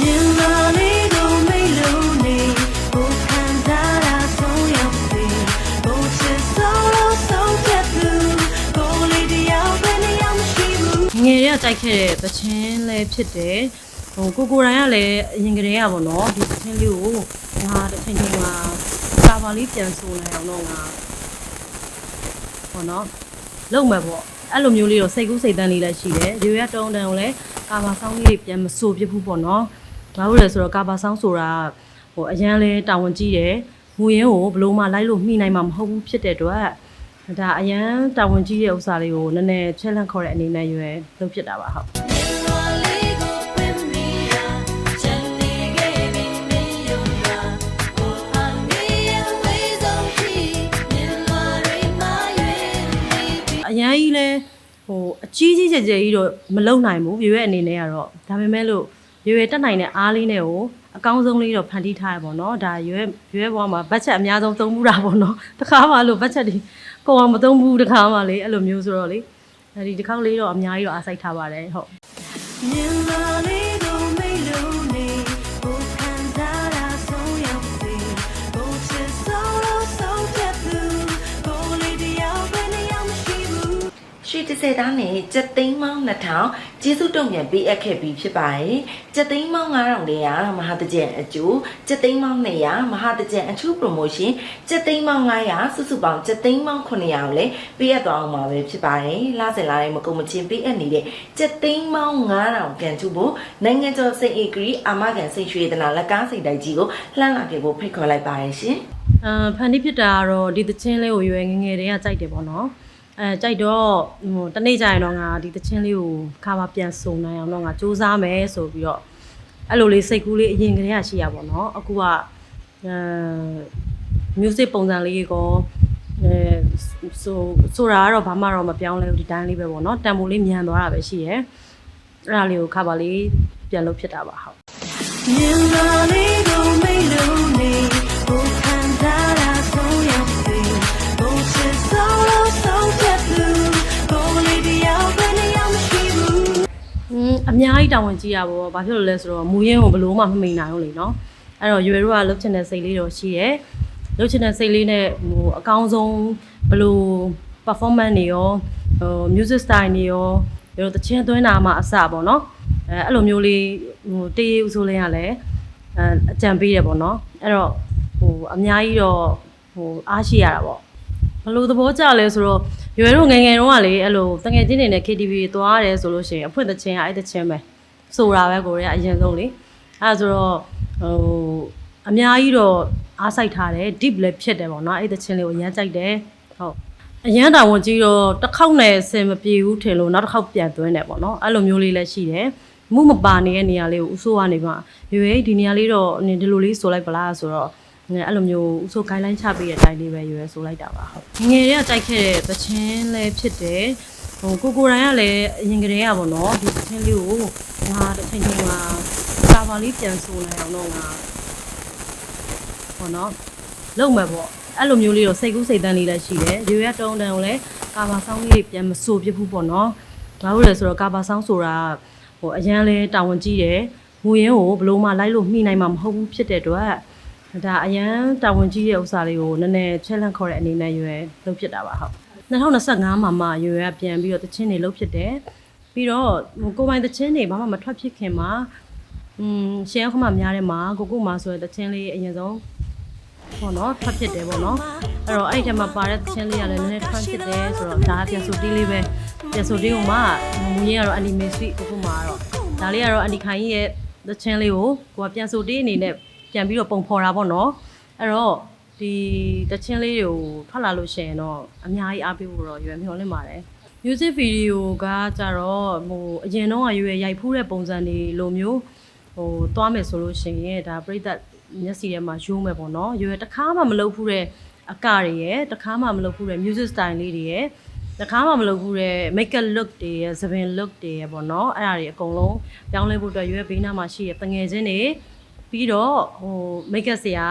မြင်လာလေးကိုမိတ်လို့နေဘုခံစားတာဆုံးရောက်စေဘုချစ်ဆုံးလို့ဆုံးဖြတ်သူကိုယ်လေးတရားပဲနေအောင်ရှိဘူးငယ်ရကြိုက်ခဲ့တဲ့သချင်းလည်းဖြစ်တယ်ဟိုကိုကိုယ်တိုင်ကလည်းအရင်ကတည်းကပေါ့နော်ဒီသချင်းလေးကိုငါတစ်ချိန်ချိန်မှာကာဘာလေးပြန်ဆိုနိုင်အောင်တော့ငါပေါ့နော်လုံမဲ့ပေါ့အဲ့လိုမျိုးလေးတော့စိတ်ကူးစိတ်တန်းလေးလည်းရှိတယ်ရွေရတုံးတန်ကိုလည်းကာဘာဆောင်းလေးတွေပြန်မဆိုပြဘူးပေါ့နော် ဘာလို့လဲဆိုတော့ကာဘာဆောင်းဆိုတာဟိုအရန်လဲတာဝန်ကြီးတယ်မူရင်းကိုဘလို့မှလိုက်လို့မှီနိုင်မှာမဟုတ်ဘူးဖြစ်တဲ့အတွက်ဒါအရန်တာဝန်ကြီးတဲ့ဥစ္စာလေးကိုနည်းနည်းချက်လန့်ခေါ်တဲ့အနေနဲ့ရွယ်လုပ်ဖြစ်တာပါဟုတ်မြင်လာလေးကိုပင်မီယာချန်နေခဲ့ပြီမင်းယုံတာဘုဟာနေရဲ့ဝေးဆုံးဖြစ်မြင်လာရိမရွေနေပြီအရန်ကြီးလဲဟိုအကြီးကြီးကျယ်ကျယ်ကြီးတော့မလုံနိုင်ဘူးရွေရဲ့အနေနဲ့ကတော့ဒါပေမဲ့လို့ ရွေတက်နိုင်တဲ့အားလေးနဲ့ကိုအကောင်းဆုံးလေးတော့ဖန်တီးထားရပါတော့ဒါရွေရွေဘွားမှာဘတ်ချက်အများဆုံးသုံးမှုတာပေါ့နော်တခါမှလို့ဘတ်ချက်ဒီကိုအောင်မသုံးဘူးတခါမှလေအဲ့လိုမျိုးဆိုတော့လေအဲဒီတစ်ခေါက်လေးတော့အများကြီးတော့အားစိုက်ထားပါတယ်ဟုတ် 80သားနဲ့ကျက်သိန်းပေါင်း2000ကျေးဇူးတုံ့ပြန်ပေးအပ်ခဲ့ပြီးဖြစ်ပါတယ်။ကျက်သိန်းပေါင်း9000လေးရမဟာတကြံအကျိုးကျက်သိန်းပေါင်း200မဟာတကြံအထူး promotion ကျက်သိန်းပေါင်း900စုစုပေါင်းကျက်သိန်းပေါင်း900ကိုလည်းပေးအပ်သွားအောင်ပါပဲဖြစ်ပါတယ်။လစဉ်လာတိုင်းမကုန်မချင်းပေးအပ်နေတဲ့ကျက်သိန်းပေါင်း9000ကန်ထုဖို့နိုင်ငံကျော်စိတ်အေဂရီအာမခံစိတ်ရွှေဒနာလက်ကားစိတ်တိုက်ကြီးကိုလှမ်းလာခဲ့ဖို့ဖိတ်ခေါ်လိုက်ပါတယ်ရှင်။အာဖန်ဒီဖြစ်တာကတော့ဒီသချင်းလေးကိုရွယ်ငငယ်တည်းကကြိုက်တယ်ပေါ့နော်။ အဲကြိုက်တော့ဟိုတနေ့ကျရင်တော့ငါဒီသချင်းလေးကိုခါမပြန်စုံနိုင်အောင်တော့ငါစူးစမ်းမယ်ဆိုပြီးတော့အဲ့လိုလေးစိတ်ကူးလေးအရင်ကတည်းကရှိရပါတော့အခုကအဲ music ပုံစံလေးကိုအဲဆိုဆိုတာကတော့ဘာမှတော့မပြောင်းလဲဘူးဒီတိုင်းလေးပဲပေါ့နော်တန်ဖိုးလေးမြန်သွားတာပဲရှိရယ်အဲ့ဒါလေးကိုခါပါလေးပြန်လုပ်ဖြစ်တာပါဟုတ် အများကြီးတာဝန်ကြီးရပါဘော။ဘာဖြစ်လို့လဲဆိုတော့မူရင်းကိုဘလို့မှမမိန်နိုင်ဘူးလေနော်။အဲ့တော့ရွယ်တို့ကလှုပ်ချင်တဲ့စိတ်လေးတော့ရှိရဲ။လှုပ်ချင်တဲ့စိတ်လေးနဲ့ဟိုအကောင်းဆုံးဘလို့ performance တွေရောဟို music style တွေရောရွယ်တို့တချင်းသွင်းတာမှအစပေါ့နော်။အဲအဲ့လိုမျိုးလေးဟိုတေးဥဆိုးလင်းရလဲအဲအကြံပေးတယ်ပေါ့နော်။အဲ့တော့ဟိုအများကြီးတော့ဟိုအားရှိရတာပေါ့။ ဘယ်လို့သဘောကျလဲဆိုတော့ရွယ်တို့ငယ်ငယ်တုန်းကလေအဲ့လိုတငယ်ချင်းတွေနဲ့ KTV သွားရတယ်ဆိုလို့ရှိရင်အဖွင့်သချင်းကအဲ့သချင်းပဲဆိုတာပဲကိုရီးယားအရင်ဆုံးလေအဲ့ဒါဆိုတော့ဟိုအများကြီးတော့အားစိုက်ထားတယ် deep လည်းဖြစ်တယ်ပေါ့နော်အဲ့သချင်းလေးကိုအရမ်းကြိုက်တယ်ဟုတ်အရန်တောင်ဝင်ကြီးတော့တစ်ခေါက်နဲ့အစင်မပြေဘူးထင်လို့နောက်တစ်ခေါက်ပြန်သွင်းတယ်ပေါ့နော်အဲ့လိုမျိုးလေးလည်းရှိတယ်မှုမပါနေတဲ့နေရာလေးကိုဥဆိုးကနေမှရွယ်ဒီနေရာလေးတော့နင်ဒီလိုလေးဆိုလိုက်ပလားဆိုတော့ အဲ့လိုမျိုးဥဆို guideline ချပေးတဲ့အတိုင်းလေးပဲရွယ်ဆိုလိုက်တာပါဟုတ်ငယ်ရကြိုက်ခဲ့တဲ့သချင်းလည်းဖြစ်တယ်ဟိုကိုကိုယ်တိုင်ကလည်းအရင်ကတည်းကပေါ့နော်ဒီသချင်းလေးကိုငါတစ်ချိန်ချိန်မှာကာဘာလေးပြန်ဆိုနိုင်အောင်တော့ငါပေါ့နော်လုံမဲ့ပေါ့အဲ့လိုမျိုးလေးတော့စိတ်ကူးစိတ်တန်းလေးလည်းရှိတယ်ရွယ်ရတုံးတန်ကိုလည်းကာဘာဆောင်းလေးတွေပြန်မဆိုပြဘူးပေါ့နော်ဘာလို့လဲဆိုတော့ကာဘာဆောင်းဆိုတာဟိုအရန်လဲတာဝန်ကြီးတယ်မူရင်းကိုဘလို့မှလိုက်လို့မှီနိုင်မှာမဟုတ်ဘူးဖြစ်တဲ့အတွက် ဒါအရန်တာဝန်ကြီးတဲ့ဥစ္စာလေးကိုနည်းနည်းချက်လန့်ခေါ်တဲ့အနေနဲ့ရွယ်လုပ်ဖြစ်တာပါဟုတ်2025မှာမှရွယ်ကပြန်ပြီးတော့တချင်းတွေလုပ်ဖြစ်တယ်ပြီးတော့ဟိုကိုယ်ပိုင်တချင်းတွေဘာမှမထွက်ဖြစ်ခင်မှာอืมရှယ်ခမများတဲ့မှာကိုကိုမှာဆိုတဲ့တချင်းလေးအရင်ဆုံးပေါ့နော်ထွက်ဖြစ်တယ်ပေါ့နော်အဲ့တော့အဲ့ဒီထဲမှာပါတဲ့တချင်းလေးကလည်းနည်းနည်းထွက်ဖြစ်တယ်ဆိုတော့ဒါကပြန်ဆိုတီးလေးပဲပြန်ဆိုတီးကိုမှမူရင်းကတော့ anime suite ကိုကိုမှာတော့ဒါလေးကတော့အန်ဒီခိုင်ကြီးရဲ့တချင်းလေးကိုကိုကပြန်ဆိုတီးအနေနဲ့ ပြန်ပြီးတော့ပုံဖော်တာပေါ့နော်အဲ့တော့ဒီတချင်းလေးတွေကိုထွက်လာလို့ရှိရင်တော့အများကြီးအားပေးဖို့တော့ရွယ်မျှော်လင့်ပါတယ် music video ကကြတော့ဟိုအရင်တော့ရွယ်ရိုက်ဖူးတဲ့ပုံစံတွေလိုမျိုးဟိုသွားမယ်ဆိုလို့ရှိရင်ဒါပြိသက်မျက်စိထဲမှာရိုးမယ်ပေါ့နော်ရွယ်တစ်ခါမှမလုပ်ဖူးတဲ့အကတွေရယ်တစ်ခါမှမလုပ်ဖူးတဲ့ music style လေးတွေရယ်တစ်ခါမှမလုပ်ဘူးတဲ့ make up look တွေရယ်သပင် look တွေရယ်ပေါ့နော်အဲ့ဒါတွေအကုန်လုံးပြောင်းလဲဖို့အတွက်ရွယ်ဘေးနားမှာရှိရတငယ်ချင်းတွေ ပြီးတော့ဟိုမိတ်ကပ်ဆရာ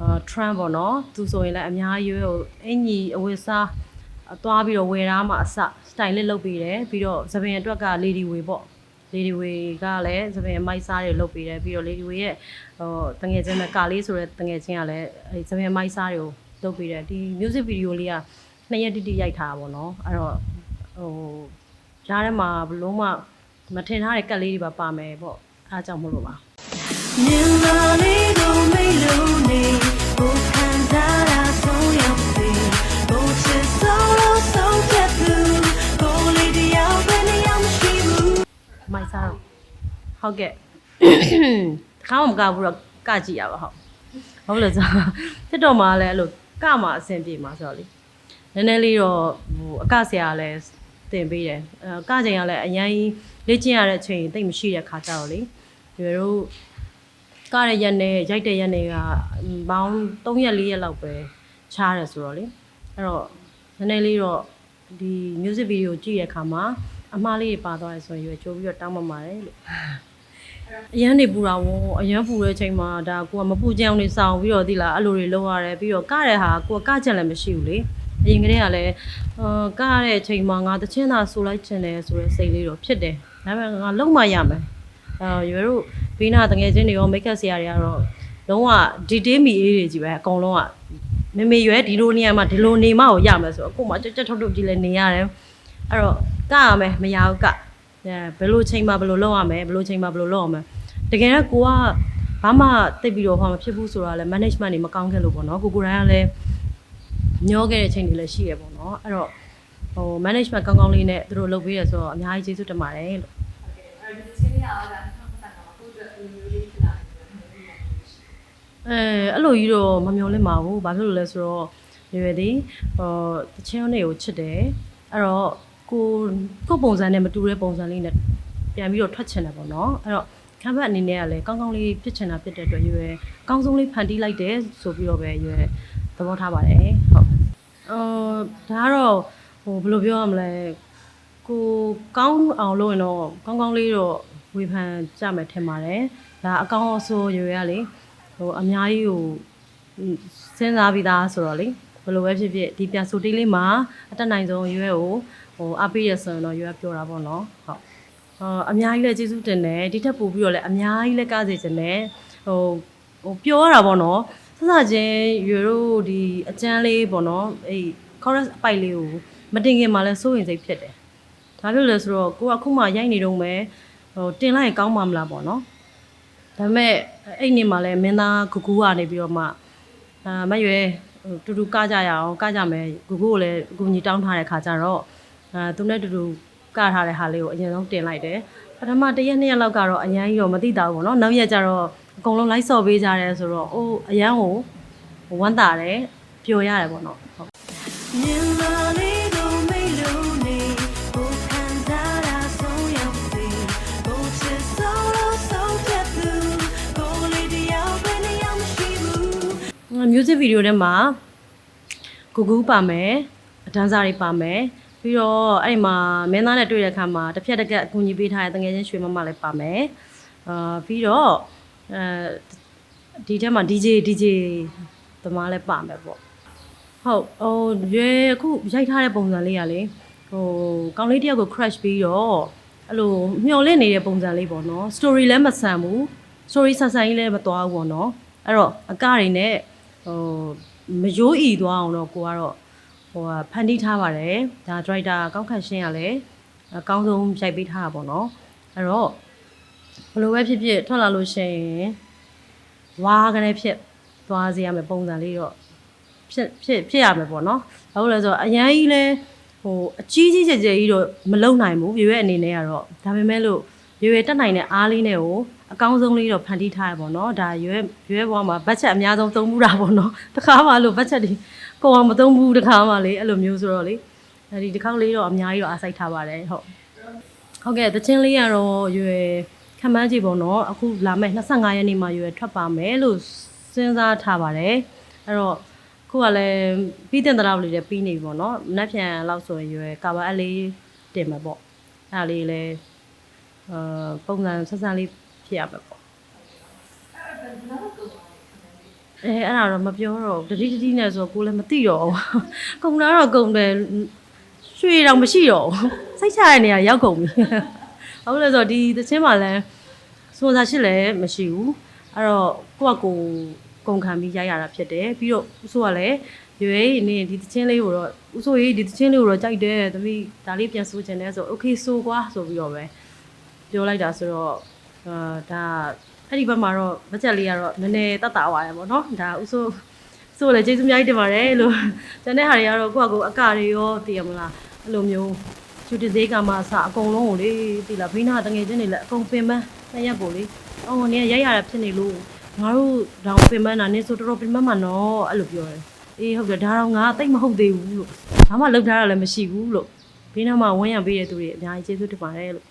အာ trend ပေါ့နော်သူဆိုရင်လည်းအများကြီးဟိုအင်ကြီးအဝတ်စားအသွားပြီးတော့ဝယ်ထားမှအစ style လေးလုပ်ပေးတယ်ပြီးတော့သပင်အတွက်က lady way ပေါ့ Lady Way ကလည်းသပင်မိုက်စားတွေလုပ်ပေးတယ်ပြီးတော့ Lady Way ရဲ့ဟိုတငယ်ချင်းနဲ့ကာလေးဆိုတဲ့တငယ်ချင်းကလည်းအဲသပင်မိုက်စားတွေကိုလုပ်ပေးတယ်ဒီ music video လေးကနှစ်ရက်တိတိရိုက်ထားတာပေါ့နော်အဲ့တော့ဟိုကြားထဲမှာဘလုံးမမထင်ထားတဲ့ကတ်လေးတွေပါပါမယ်ပေါ့အားကြောင့်မလို့ပါ မြင်လာလေးကိုမိလို့နေကိုခံစားတာဆုံးရောက်ပြီကိုချစ်ဆုံးလို့ဆုံးဖြတ်သူကိုလေးတယောက်ပဲနေအောင်မရှိဘူးမိုက်စားတော့ဟုတ်ကဲ့တခါမှမကဘူးတော့ကကြည့်ရပါဟုတ်ဟုတ်လို့ဆိုတစ်တော်မှာလည်းအဲ့လိုကမှအဆင်ပြေမှာဆိုတော့လေနည်းနည်းလေးတော့ဟိုအကဆရာလည်းတင်ပေးတယ်အဲကချိန်ကလည်းအရင်လေ့ကျင့်ရတဲ့အချိန်တိတ်မရှိတဲ့ခါကြတော့လေဒီလို ကရရက်နဲ့ရိုက်တဲ့ရက်နဲ့ကဘောင်း3ရက်4ရက်လောက်ပဲချားတယ်ဆိုတော့လေအဲ့တော့နည်းနည်းလေးတော့ဒီ music video ကြည့်တဲ့အခါမှာအမှားလေးတွေပါသွားတယ်ဆိုရင်ရွေးချိုးပြီးတော့တောင်းပန်ပါတယ်လို့အရန်နေပူတာဝအရန်ပူတဲ့အချိန်မှာဒါကိုကမပူကြအောင်နေစောင်းပြီးတော့ဒီလားအဲ့လိုတွေလုပ်ရတယ်ပြီးတော့ကတဲ့ဟာကိုကကကြက်လည်းမရှိဘူးလေအရင်ကတည်းကလည်းအာကရတဲ့အချိန်မှာငါတချင်းသာဆိုလိုက်ချင်တယ်ဆိုတဲ့စိတ်လေးတော့ဖြစ်တယ်ဒါပေမဲ့ငါလုံးမရမယ်အဲရွေးတို့ ဘေးနာတငယ်ချင်းတွေရောမိတ်ကပ်ဆရာတွေကတော့လုံးဝ detail မီအေးတွေကြီးပဲအကုန်လုံးကမေမေရွယ်ဒီလိုနေရာမှာဒီလိုနေမှကိုရမယ်ဆိုတော့အခုမှကြက်ကြက်ထုတ်ထုတ်ကြီးလည်းနေရတယ်အဲ့တော့ကရမယ်မရဘူးကအဲဘယ်လိုချိန်မှာဘယ်လိုလုပ်ရမယ်ဘယ်လိုချိန်မှာဘယ်လိုလုပ်ရမယ်တကယ်တော့ကိုကဘာမှတိတ်ပြီးတော့ဟောမဖြစ်ဘူးဆိုတာလဲ management တွေမကောင်းခဲ့လို့ပေါ့နော်ကိုကိုယ်တိုင်ကလည်းညောခဲ့တဲ့အချိန်တွေလည်းရှိရပေါ့နော်အဲ့တော့ဟို management ကောင်းကောင်းလေးနဲ့သူတို့လုပ်ပေးရဆိုတော့အများကြီးကျေးဇူးတင်ပါတယ်လို့အဲဒီချင်းရအောင်ဒါ2025မှာကိုယ့်အတွက်လူမျိုးလေးဖြစ်လာတယ် အဲအဲ့လိုကြီးတော့မမျောလင့်ပါဘူးဘာဖြစ်လို့လဲဆိုတော့ရွယ်သည်ဟိုတချင်းတွေကိုချစ်တယ်အဲ့တော့ကိုကိုပုံစံနဲ့မတူတဲ့ပုံစံလေးနဲ့ပြန်ပြီးတော့ထွက်ချင်တယ်ပေါ့နော်အဲ့တော့ခံဘက်အနေနဲ့ကလည်းကောင်းကောင်းလေးဖြစ်ချင်တာဖြစ်တဲ့အတွက်ရွယ်အကောင်းဆုံးလေးဖန်တီးလိုက်တယ်ဆိုပြီးတော့ပဲရွယ်သဘောထားပါတယ်ဟုတ်အော်ဒါကတော့ဟိုဘယ်လိုပြောရမလဲကိုကောင်းအောင်လုပ်ရင်တော့ကောင်းကောင်းလေးတော့ဝေဖန်ကြမယ်ထင်ပါတယ်ဒါအကောင်းအဆိုးရွယ်ရလေ ဟိုအများကြီးကိုစဉ်းစားပြီးသားဆိုတော့လေဘယ်လိုပဲဖြစ်ဖြစ်ဒီပြန်ဆိုတေးလေးမှာအတက်နိုင်ဆုံးရွေးကိုဟိုအပေးရဆိုရင်တော့ရွေးပြောတာပေါ့နော်ဟုတ်အော်အများကြီးလည်းကျေးဇူးတင်တယ်ဒီထက်ပိုပြီးတော့လည်းအများကြီးလည်းကားစေချင်တယ်ဟိုဟိုပြောရတာပေါ့နော်စစချင်းရွေတို့ဒီအကျန်းလေးပေါ့နော်အဲ့ chorus အပိုက်လေးကိုမတင်ခင်မှာလည်းစိုးရင်စိတ်ဖြစ်တယ်ဒါဖြစ်လို့လဲဆိုတော့ကိုကအခုမှရိုက်နေတော့မယ်ဟိုတင်လိုက်ရင်ကောင်းမှာမလားပေါ့နော် ဒါပေမဲ့အဲ့နေ့မှာလည်းမင်းသားဂူဂူကနေပြီးတော့မှအာမရွယ်တူတူကကြရအောင်ကကြမယ်ဂူဂူကိုလည်းအကူညီတောင်းထားတဲ့ခါကျတော့အာသူနဲ့တူတူကထားတဲ့ဟာလေးကိုအရင်ဆုံးတင်လိုက်တယ်ပထမတစ်ရက်နှစ်ရက်လောက်ကတော့အရန်ရောမသိတာဘူးပေါ့နော်နောက်ရက်ကျတော့အကုန်လုံးလိုက်ဆော်ပေးကြတယ်ဆိုတော့အိုးအရန်ကိုဝမ်းသာတယ်ပျော်ရတယ်ပေါ့နော်ဟုတ် music video ထဲမှာဂူဂူပါမယ်အတန်းစားတွေပါမယ်ပြီးတော့အဲ့ဒီမှာမင်းသားနဲ့တွေ့တဲ့အခါမှာတစ်ဖြက်တစ်ကက်အကူအညီပေးထားတဲ့တငယ်ချင်းရွှေမမလည်းပါမယ်အာပြီးတော့အဲဒီထဲမှာ DJ DJ သမားလည်းပါမယ်ပေါ့ဟုတ်ဟိုရွယ်အခုရိုက်ထားတဲ့ပုံစံလေးကလေဟိုကောင်းလေးတယောက်ကို crash ပြီးတော့အဲ့လိုမျောလင့်နေတဲ့ပုံစံလေးပေါ့နော် story လည်းမဆန်ဘူး story ဆန်ဆန်ကြီးလည်းမသွားဘူးပေါ့နော်အဲ့တော့အကတွေနဲ့ ဟိုမယိုးဤသွားအောင်တော့ကိုကတော့ဟိုဟာဖန်တီးထားပါတယ်ဒါ driver ကောက်ခတ်ရှင်းရလဲအကောင်းဆုံးရိုက်ပေးထားတာပေါ့နော်အဲ့တော့ဘယ်လိုပဲဖြစ်ဖြစ်ထွက်လာလို့ရှိရင်ဝါကနေဖြစ်သွားစေရမယ်ပုံစံလေးတော့ဖြစ်ဖြစ်ဖြစ်ရမယ်ပေါ့နော်ဘာလို့လဲဆိုတော့အရန်ကြီးလဲဟိုအကြီးကြီးကျယ်ကျယ်ကြီးတော့မလုံနိုင်ဘူးပြည့်ရဲ့အနေနဲ့ကတော့ဒါပေမဲ့လို့ရွယ်ရွယ်တက်နိုင်တဲ့အားလေးနဲ့ကို အကောင်းဆုံးလေးတော့ဖန်တီးထားရပေါ့နော်ဒါရွယ်ရွယ်ဘွားမှာဘတ်ချက်အများဆုံးသုံးမှုတာပေါ့နော်တခါမှလို့ဘတ်ချက်ဒီကိုအောင်မသုံးဘူးတခါမှလေအဲ့လိုမျိုးဆိုတော့လေအဲဒီတစ်ခေါက်လေးတော့အများကြီးတော့အားစိုက်ထားပါတယ်ဟုတ်ဟုတ်ကဲ့တချင်းလေးကတော့ရွယ်ခံမှန်းကြည့်ပေါ့နော်အခုလာမယ့်25ရက်နေ့မှာရွယ်ထွက်ပါမယ်လို့စဉ်းစားထားပါတယ်အဲ့တော့ခုကလည်းပြီးတင်တဲ့လောက်လေးလည်းပြီးနေပြီပေါ့နော်မနှက်ဖြန်လောက်ဆိုရင်ရွယ်ကာဘာအလေးတင်မှာပေါ့အဲ့ဒါလေးလည်းအာပုံစံဆက်ဆန်းလေး ဖြစ်ရမှာပေါ့အဲအဲ့ဒါတော့မပြောတော့ဘူးတတိတတိနဲ့ဆိုကိုလည်းမသိတော့ဘူးကုံလာတော့ကုံတယ်ရွှေတော့မရှိတော့ဘူးစိတ်ချရတဲ့နေရာရောက်ကုန်ပြီ ဟုတ်လဲဆိုတော့ဒီသချင်းမှာလည်းစွန်စားရှိလည်းမရှိဘူးအဲ့တော့ကိုကကိုကုန်ခံပြီးရိုက်ရတာဖြစ်တယ်ပြီးတော့ဥဆိုကလည်းရွေးနေဒီသချင်းလေးကိုတော့ဥဆိုရေးဒီသချင်းလေးကိုတော့ကြိုက်တယ်သမီးဒါလေးပြန်ဆိုချင်တယ်ဆိုโอเคဆိုကွာဆိုပြီးတော့ပဲပြောလိုက်တာဆိုတော့ အာဒါအဲ့ဒီဘက်မှာတော့မချက်လေးကတော့နည်းနည်းတတ်တာသွားတယ်ပေါ့နော်ဒါဥဆိုဆိုလည်းကျေးဇူးအများကြီးတင်ပါတယ်လို့ကျန်တဲ့ဟာတွေကတော့ကိုကကိုအကတွေရောသိရမလားအဲ့လိုမျိုးကျူတသေးကမှအစအကုန်လုံးကိုလေဒီလားဘိန်းနာတငယ်ချင်းတွေလည်းအကုန်ပင်ပန်းနှစ်ရက်ကိုလေအော်နင်ကရိုက်ရတာဖြစ်နေလို့ငါတို့တောင်ပင်ပန်းတာနင်ဆိုတော်တော်ပင်ပန်းမှာနော်အဲ့လိုပြောတယ်အေးဟုတ်တယ်ဒါတော့ငါတိတ်မဟုတ်သေးဘူးလို့ဘာမှလုပ်ထားတာလည်းမရှိဘူးလို့ဘိန်းနာမှာဝန်းရံပေးတဲ့သူတွေအများကြီးကျေးဇူးတင်ပါတယ်လို့